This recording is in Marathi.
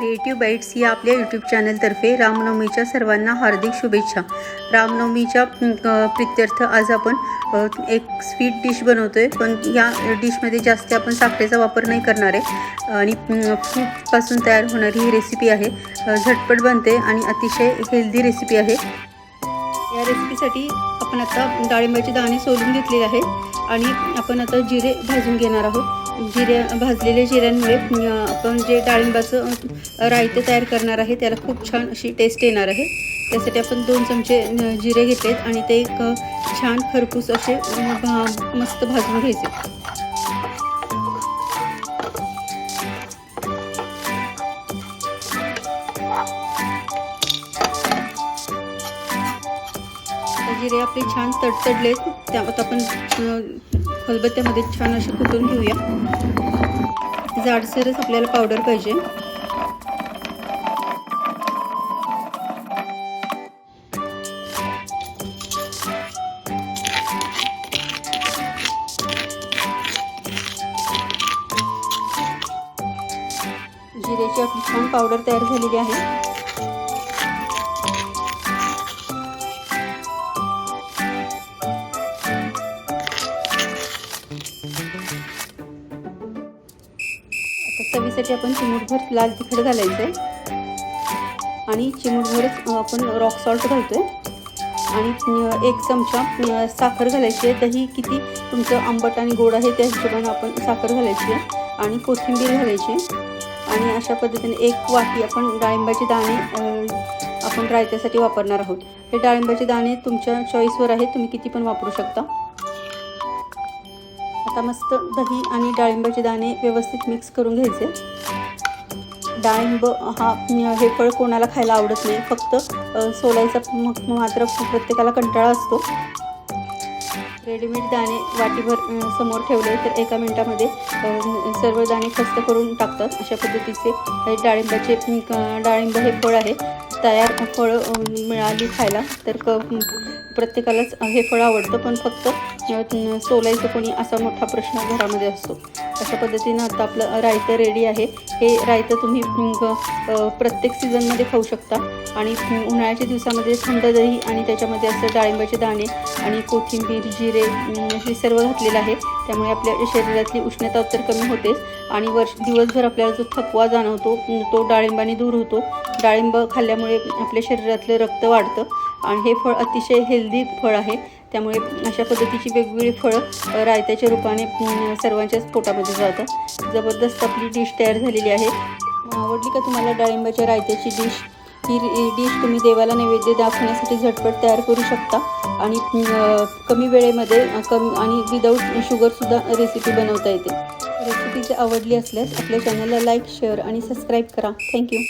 क्रिएटिव्ह बाईट्स या आपल्या यूट्यूब चॅनलतर्फे रामनवमीच्या सर्वांना हार्दिक शुभेच्छा. रामनवमीच्या प्रित्यर्थ आज आपण एक स्वीट डिश बनवतो आहे पण या डिशमध्ये जास्त आपण साखरेचा वापर नाही करणार आहे. आणि अं, तयार होणारी ही रेसिपी आहे. झटपट बनते आणि अतिशय हेल्दी रेसिपी आहे. या रेसिपीसाठी आपण आता डाळिंबाचे दाणे सोलून घेतलेले आहेत आणि आपण आता जिरे भाजून घेणार आहोत. जिरे भाजलेल्या जिऱ्यांमुळे आपण जे डाळिंबाचं रायते रायतं तयार करणार आहे त्याला खूप छान अशी टेस्ट येणार आहे. त्यासाठी आपण दोन चमचे जिरे घेतलेत आणि ते एक छान खरपूस असे भा- मस्त भाजून घ्यायचे. जिरे आपले छान तडतडलेत. त्यात आपण खलबत्त्यामध्ये छान असे कुटून घेऊया. जाडसरच आपल्याला पावडर पाहिजे. जिऱ्याची आपली छान पावडर तयार झालेली आहे. आता चवीसाठी आपण चिमूटभर लाल तिखट घालायचं आहे आणि चिमूटभरच आपण रॉक सॉल्ट घालतो आहे आणि एक चमचा साखर घालायची आहे. दही किती तुमचं आंबट आणि गोड आहे त्या हिशोबाने आपण साखर घालायची आहे. आणि कोथिंबीर घालायची आणि अशा पद्धतीने एक वाटी आपण डाळिंबाचे दाणे आपण रायत्यासाठी वापरणार आहोत. हे डाळिंबाचे दाणे तुमच्या चॉईसवर आहेत. तुम्ही किती पण वापरू शकता. आता मस्त दही आणि डाळिंबाचे दाणे व्यवस्थित मिक्स करून घ्यायचे. डाळिंब हा हे फळ कोणाला खायला आवडत नाही. फक्त सोलायचा मात्र प्रत्येकाला कंटाळा असतो. रेडीमेड दाणे वाटीभर समोर ठेवले तर एका मिनटामध्ये सर्व दाणे खस्त करून टाकतात. अशा पद्धतीचे डाळिंबाचे डाळिंब हे फळ आहे. तयार फळं मिळाली खायला. तर क प्रत्येकालाच हे फळ आवडतं पण फक्त सोलायचं कोणी असा मोठा प्रश्न घरामध्ये असतो. अशा पद्धतीनं आता आपलं रायतं रेडी आहे. हे रायतं तुम्ही प्रत्येक सीझनमध्ये खाऊ शकता. आणि उन्हाळ्याच्या दिवसामध्ये थंड दही आणि त्याच्यामध्ये असं डाळिंबाचे दाणे आणि कोथिंबीर जिरे हे सर्व घातलेलं आहे. त्यामुळे आपल्या शरीरातली उष्णता तर कमी होतेच. आणि वर्ष दिवसभर आपल्याला जो थकवा जाणवतो तो डाळिंबाने दूर होतो. डाळिंब खाल्ल्यामुळे आपल्या शरीरातलं रक्त वाढतं आणि हे फळ अतिशय हेल्दी फळ आहे. त्यामुळे अशा पद्धतीची वेगवेगळी फळं रायत्याच्या रूपाने सर्वांच्याच पोटामध्ये जातात. जबरदस्त आपली डिश तयार झालेली आहे. आवडली का तुम्हाला डाळिंबाच्या रायत्याची डिश ही डिश तुम्ही देवाला नैवेद्य दाखवण्यासाठी झटपट तयार करू शकता. आणि कमी वेळेमध्ये कमी आणि विदाऊट शुगरसुद्धा रेसिपी बनवता येते. रेसिपी जर आवडली असल्यास आपल्या चॅनलला लाईक शेअर आणि सबस्क्राईब करा. Thank you